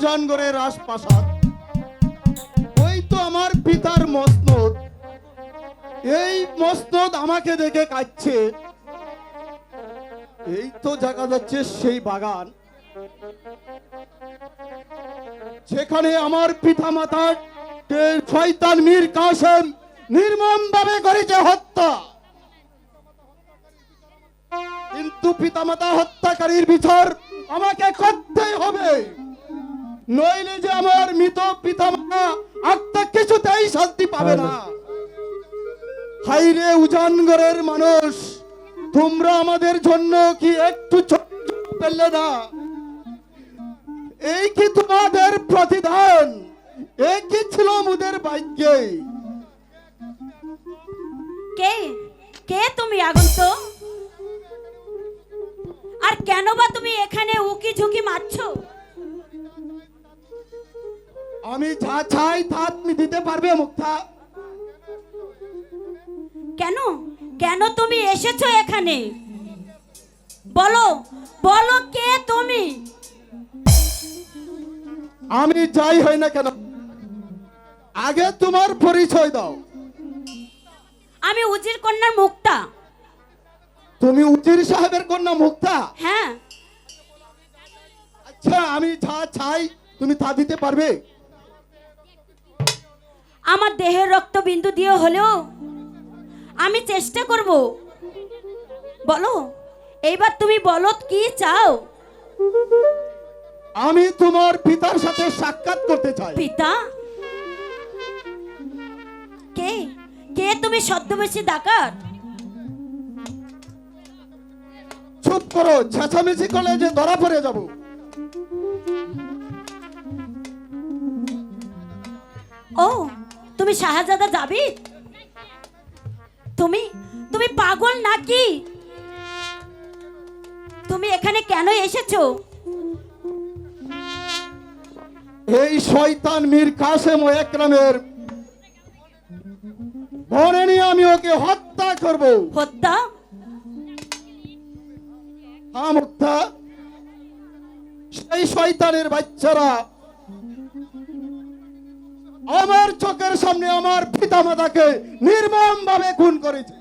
সেই উজানগড়ের রাজপ্রাসাদ। ওই তো আমার পিতার মসনদ। এই মসনদ আমাকে দেখে কাচ্ছে এই তো দেখা যাচ্ছে সেই বাগান। সেখানে আমার পিতা মাতার মীর কাসেম নির্মম ভাবে করেছে হত্যা। কিন্তু পিতামাতা হত্যাকারীর বিচার আমাকে করতেই হবে। নইলে যে আমার মৃত পিতামাতা আত্মা কিছুতেই শান্তি পাবে না। হাইরে উজানগরের মানুষ, তোমরা আমাদের জন্য কি একটু পেলে না? এই কি তোমাদের প্রতিদান? এই কি ছিল মুদের ভাগ্যে? কে? কে তুমি আগন্ত আর কেন বা তুমি এখানে উকি ঝুঁকি মারছো? আমি যা চাই তা তুমি দিতে পারবে মুক্তা। কেন? কেন তুমি এসেছ এখানে? বলো বলো কে তুমি? আমি যাই হই না কেন? আগে তোমার পরিচয় দাও। আমি উজির কন্যার মুক্তা। তুমি উজির সাহেবের কন্যা মুক্তা? হ্যাঁ। আচ্ছা আমি যা চাই তুমি তা দিতে পারবে? আমার দেহের রক্ত বিন্দু দিয়ে হলেও আমি চেষ্টা করব। বলো এইবার তুমি বলো কি চাও? আমি তোমার পিতার সাথে সাক্ষাৎ করতে চাই। পিতা? কে? কে তুমি ছদ্মবেশী ডাকাত? চুপ করো চেঁচামেচি করলে যে ধরা পড়ে যাব। ও তুমি শাহজাদা যাবি? তুমি তুমি পাগল নাকি? তুমি এখানে কেন এসেছ? এই শয়তান মীর কাসেম ও একরামের বনে নিয়ে আমি ওকে হত্যা করব। হত্যা? হ্যাঁ মুক্তা সেই শয়তানের বাচ্চারা আমার চোখের সামনে আমার পিতামাতাকে নির্মম ভাবে খুন করেছে।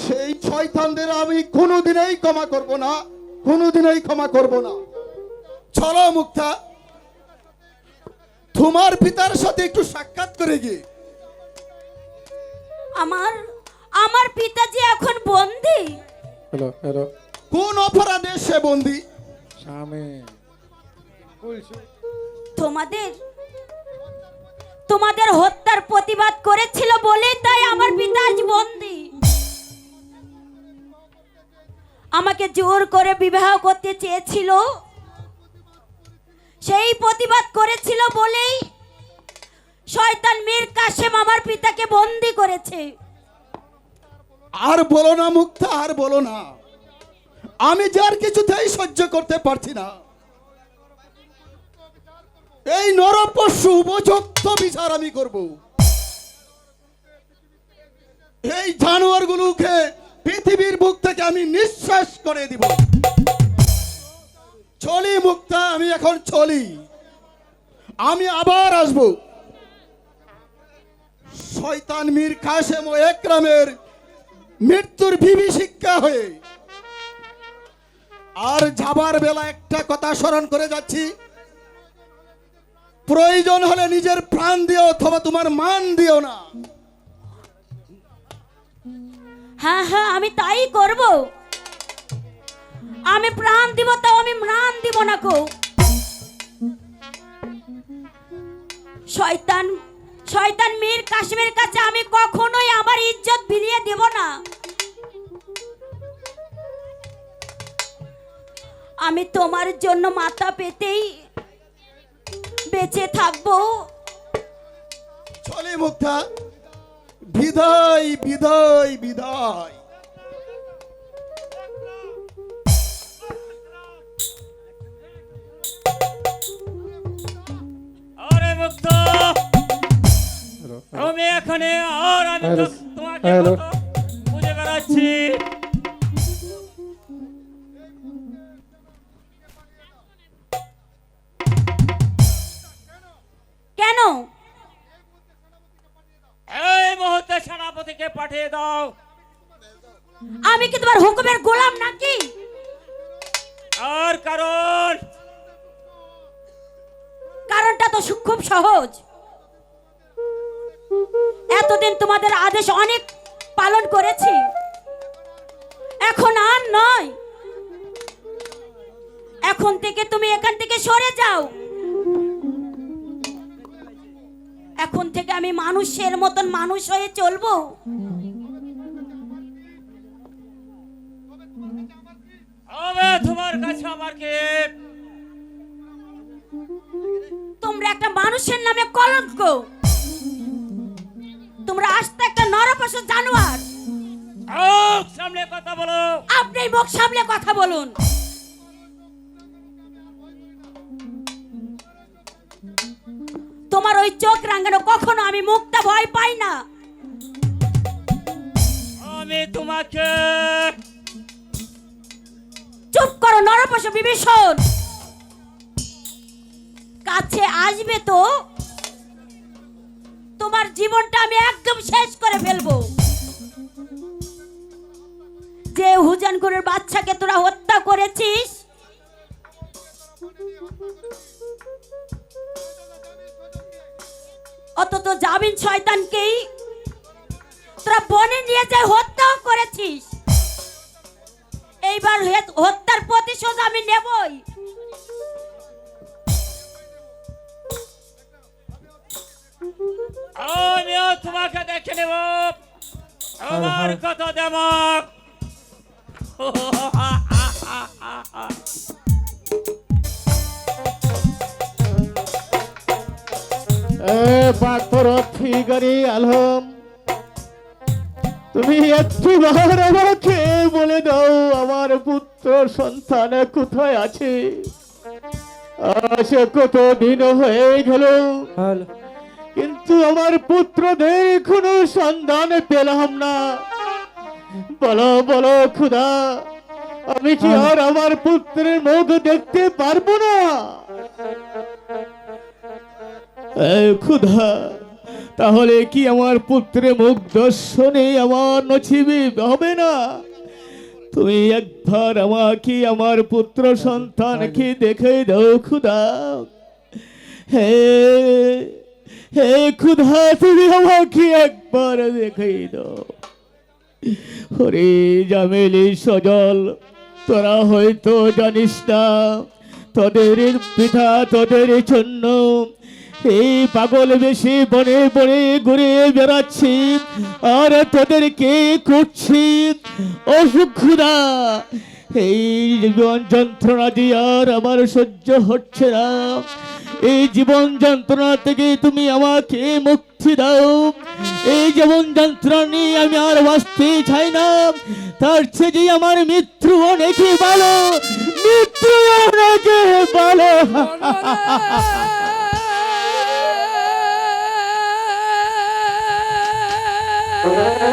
সেই শয়তানদের আমি কোনোদিনই ক্ষমা করব না কোনোদিনই ক্ষমা করব না। চলো মুক্তা তোমার পিতার সাথে একটু সাক্ষাৎ করে গিয়ে। আমার আমার পিতাজি এখন বন্দি? Hello hello. কোন অপরাধে সে বন্দি? স্বামী। বলছি তোমাদের তোমাদের হত্যার প্রতিবাদ করেছিল বলেই তাই আমার পিতা আজ বন্দি। আমাকে জোর করে বিবাহ করতে চেয়েছিল। সেই প্রতিবাদ করেছিল বলেই শয়তান মীর কাশেম আমার পিতাকে বন্দি করেছে। আর বলো না মুক্তা, আর বলো না। আমি যার কিছুতেই সহ্য করতে পারছি না। এই নরপশু, উপযুক্ত বিচার আমি করব। এই জানোয়ারগুলোকে পৃথিবীর বুক থেকে আমি নিঃশ্বাস করে দিব। চলি মুক্তা, আমি এখন চলি। আমি আবার আসব। শয়তান মীর কাশেম ও একরামের মৃত্যুর বিভীষিকা হয়ে। আর যাবার বেলা একটা কথা স্মরণ করে যাচ্ছি। প্রয়োজন হলে নিজের প্রাণ দিও অথবা তোমার মান দিও না। হ্যাঁ হ্যাঁ আমি তাই করব। আমি প্রাণ দিব, তাও আমি ম্রাণ দিব না কো। শয়তান শয়তান মীর কাশ্মীর কাছে আমি কখনোই আমার ইজ্জত বিলিয়ে দেব না। আমি তোমার জন্য মাথা পেতেই বেঁচে থাকব। চলে মুক্তা। বিদায় বিদায় বিদায়। আরে আমি এখানে আর আমি তোমাকে। খুঁজে বেড়াচ্ছি। আমি কি তোমার হুকুমের গোলাম নাকি? কারণটা তো খুব সহজ। এতদিন তোমাদের আদেশ অনেক পালন করেছি। এখন আর নয়। এখন থেকে তুমি এখান থেকে সরে যাও। এখন থেকে আমি মানুষের মতন মানুষ হয়ে চলবো। তোমার কাছে আমার কি? তোমরা একটা মানুষের নামে কলঙ্ক। তোমরা আসতে একটা নরপশু জানোয়ার। সামনে কথা বলো। আপনি মুখ সামলে কথা বলুন। তোমার ওই চোখ রাঙানো কখনো আমি মুখটা ভয় পাই না। আমি তোমাকে চুপ করো নরপশু বিভীষণ। কাছে আসবে তো তোমার জীবনটা আমি একদম শেষ করে ফেলব। যে হুজানগুরের বাচ্চাকে তোরা হত্যা করেছিস অত তো জামিন শয়তানকেই তোরা বনে নিয়ে যায় হত্যাও করেছিস। এইবার হত্যার প্রতিশোধ আমি নেবই। আমিও তোমাকে দেখে নেব। আমার কত দেমক পাথর ফিগারি আলম তুমি একটু বার আমাকে বলে দাও আমার পুত্র সন্তান কোথায় আছে? সে কত দিন হয়ে গেল কিন্তু আমার পুত্রদের কোনো সন্ধান পেলাম না। বলো বলো খুদা আমি কি আর আমার পুত্রের মুখ দেখতে পারব না? ক্ষুধা। তাহলে কি আমার পুত্রে মুখ দর্শনে আমার নছিবে? হবে না। তুমি একবার আমাকে আমার পুত্র সন্তানকে দেখে দাও ক্ষুধা। হে হে ক্ষুধা তুমি আমাকে একবার দেখে দাও। হরে জামেলি সজল তোরা হয়তো জানিস না তোদের পিতা তোদের জন্য এই পাগল বেশি বনে বনে ঘুরে বেড়াচ্ছি, আর তোদেরকে করছি অসুক্ষুদা এই জীবন যন্ত্রণা দিয়ে আর আমার সহ্য হচ্ছে না। এই জীবন যন্ত্রণা থেকে তুমি আমাকে মুক্তি দাও। এই জীবন যন্ত্রণা নিয়ে আমি আর বাঁচতে চাই না। তার চেয়ে যে আমার মৃত্যু অনেকে ভালো মৃত্যু অনেকে ভালো। Uh...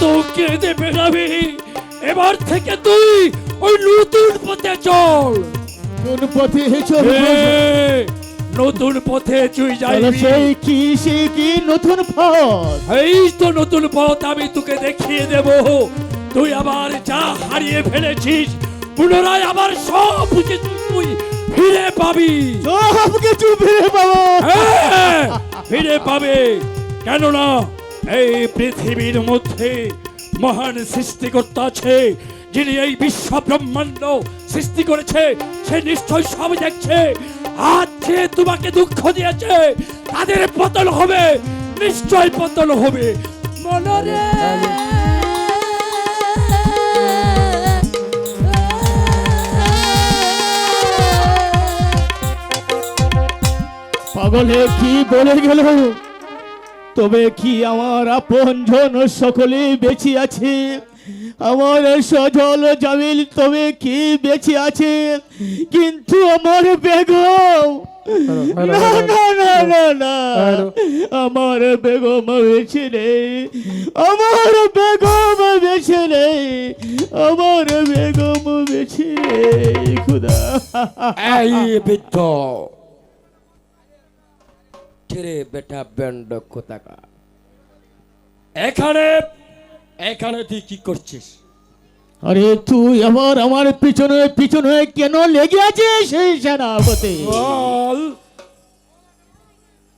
কত কেঁদে বেড়াবি এবার থেকে তুই ওই নতুন পথে চল। নতুন পথে নতুন পথে তুই যাইবি সেই কি সে কি নতুন পথ? এই তো নতুন পথ আমি তোকে দেখিয়ে দেব। তুই আবার যা হারিয়ে ফেলেছিস পুনরায় আবার সব কিছু তুই ফিরে পাবি। সব কিছু ফিরে পাবো। হ্যাঁ, ফিরে পাবে। কেননা এই পৃথিবীর মধ্যে মহান সৃষ্টিকর্তা আছে, যিনি এই বিশ্ব ব্রহ্মাণ্ড সৃষ্টি করেছে, সে নিশ্চয় সব দেখছে। আজ যে তোমাকে দুঃখ দিয়েছে, তাদের পতন হবে, নিশ্চয় পতন হবে। মনরে পাগলে কি বলে গেল? তবে কি আমার আপনজন সকলে বেঁচে আছে? আমার সজল জামিল তবে কি বেঁচে আছে? কিন্তু আমার বেগম না না না না না। আমার বেগম বেছে নেই। আমার বেগম বেছে নেই। আমার বেগম বেছে নেই খুদা। এই বৃদ্ধ। ছেড়ে বেটা ব্যান্ড কোথাকা এখানে এখানে তুই কি করছিস? আরে তুই আমার আমার পিছনে পিছনে কেন লেগে আছিস সেই সেনাপতি? বল।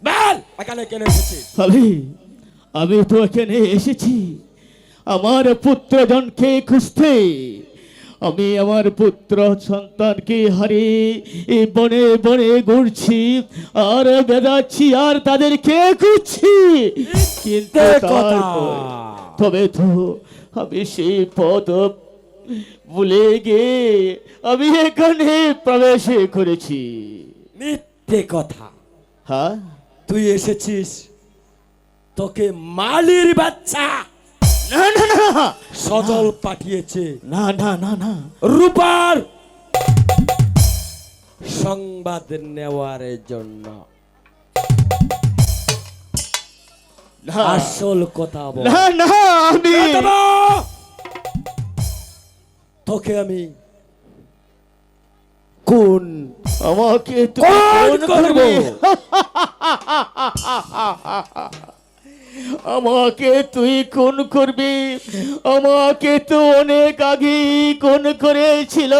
বল। এখানে কেন এসেছিস? আমি আমি তো এখানে এসেছি। আমার পুত্রজনকে খুঁজতে। আমি আমার পুত্র সন্তানকে হারিয়ে এই বনে বনে ঘুরছি আর বেড়াচ্ছি আর তাদেরকে খুঁজছি। কিন্তু তবে তো আমি সেই পদ ভুলে গে আমি এখানে প্রবেশ করেছি। মিথ্যে কথা। হ্যাঁ? তুই এসেছিস তোকে মালির বাচ্চা। না না না সজল পাঠিয়েছে। না না না না। রূপার সংবাদ নেওয়ার জন্য। আসল কথা বল। না না আমি তোকে আমি কোন আমাকে কোন করব? আমাকে তুই কোন করবি? আমাকে তো অনেক আগে কোন করেছিল,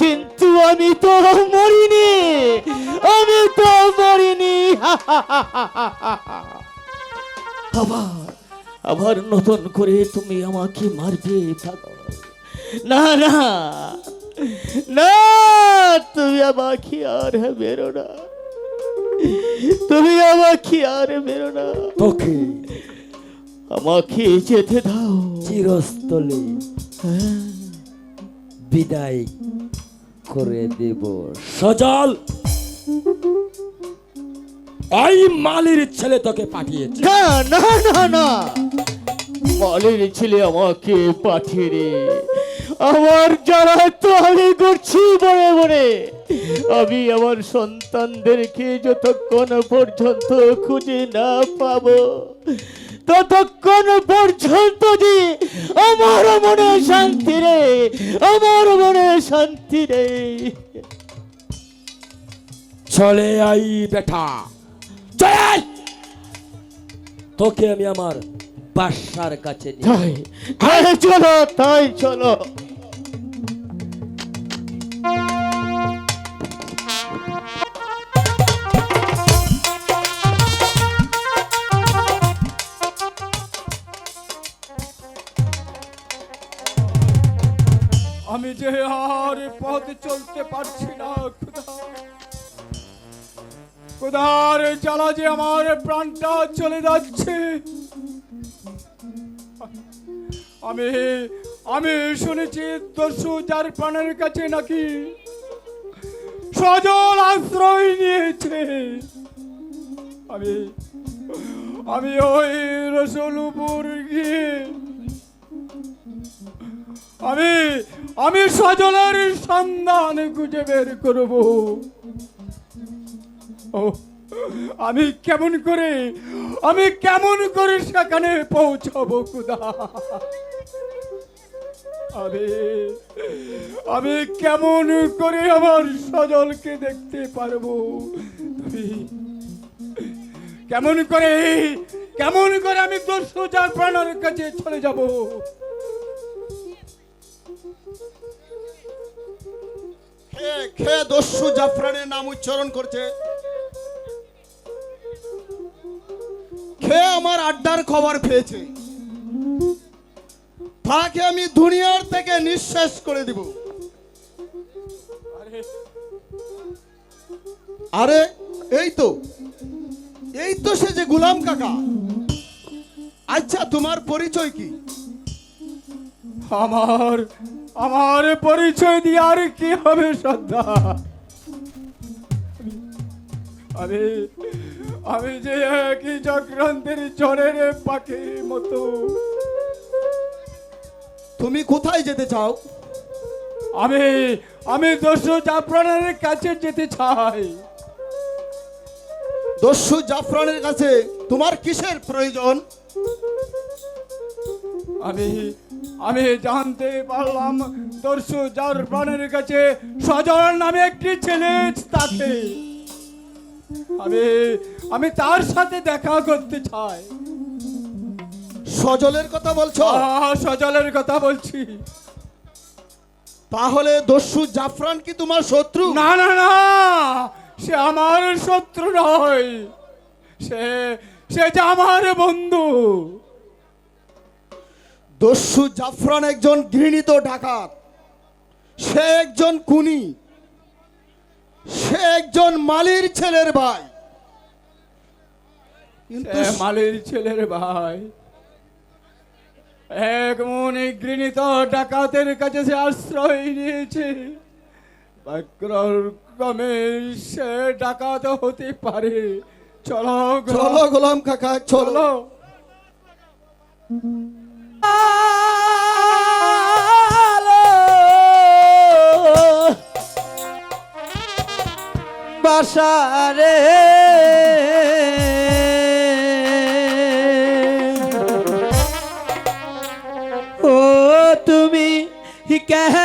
কিন্তু আমি তো মরিনি, আমি তো মরিনি। আবার আবার নতুন করে তুমি আমাকে মারবে না না না, তুমি আমাকে আর বেরো না। তুমি আমাকে আর বেরো না। তোকে আমাকে যেতে দাও। চিরস্থলে। বিদায় করে দেব। সজল ওই মালির ছেলে তোকে পাঠিয়েছে। না না না না। মালির ছেলে আমাকে পাঠিয়ে রে আমার যারা তো আমি করছি বড়ে বড়ে আমি আমার সন্তানদেরকে যতক্ষণ পর্যন্ত খুঁজে না পাবো ততক্ষণ পর্যন্ত দি আমার মনে শান্তি রে আমার মনে শান্তি রে। চলে আই বেটা চলে আই। তোকে আমি আমার বাসার কাছে নিয়ে চলো তাই চলো। যে আর পথ চলতে পারছি না খুদা খুদার জ্বালা যে আমার প্রাণটা চলে যাচ্ছে। আমি আমি শুনেছি দস্যু যার প্রাণের কাছে নাকি সজল আশ্রয় নিয়েছে। আমি আমি ওই রসুলপুর গিয়ে, আমি আমি সজলের সন্ধান খুঁজে বের করব। আমি কেমন করে, আমি কেমন করে সেখানে পৌঁছাবো খুদা আমি আমি কেমন করে আমার সজলকে দেখতে পারব? কেমন করে কেমন করে আমি দস্যু যার প্রাণের কাছে চলে যাব? খেয়ে দস্যু জাফরানের নাম উচ্চারণ করছে। খেয়ে আমার আড্ডার খবর পেয়েছে তাকে আমি দুনিয়ার থেকে নিঃশেষ করে দিব। আরে এই তো এই তো সে যে গুলাম কাকা। আচ্ছা তোমার পরিচয় কি? আমার আমার পরিচয় দিয়ে আর কি হবে শ্রদ্ধা? আমি আমি যে একই চক্রান্তের ঝড়ের পাখির মতো। তুমি কোথায় যেতে চাও? আমি আমি দস্যু জাফরানের কাছে যেতে চাই। দস্যু জাফরানের কাছে তোমার কিসের প্রয়োজন? আমি আমি জানতে পারলাম দস্যু জাফরানের কাছে সজল নামে একটি ছেলে থাকে আমি আমি তার সাথে দেখা করতে চাই। সজলের কথা বলছো? সজলের কথা বলছি। তাহলে দস্যু জাফরান কি তোমার শত্রু? না না না সে আমার শত্রু নয়। সে সে যে আমার বন্ধু। দস্যু জাফরান একজন ঘৃণিত ডাকাত। সে একজন কুনি সে একজন মালির ছেলের ভাই। কিন্তু মালির ছেলের ভাই। এক মনে ঘৃণিত ডাকাতের কাছে সে আশ্রয় নিয়েছে। ক্রমে সে ডাকাত হতে পারে। চলো চলো গোলাম কাকা চলো। বাসারে। ও তুমি কেন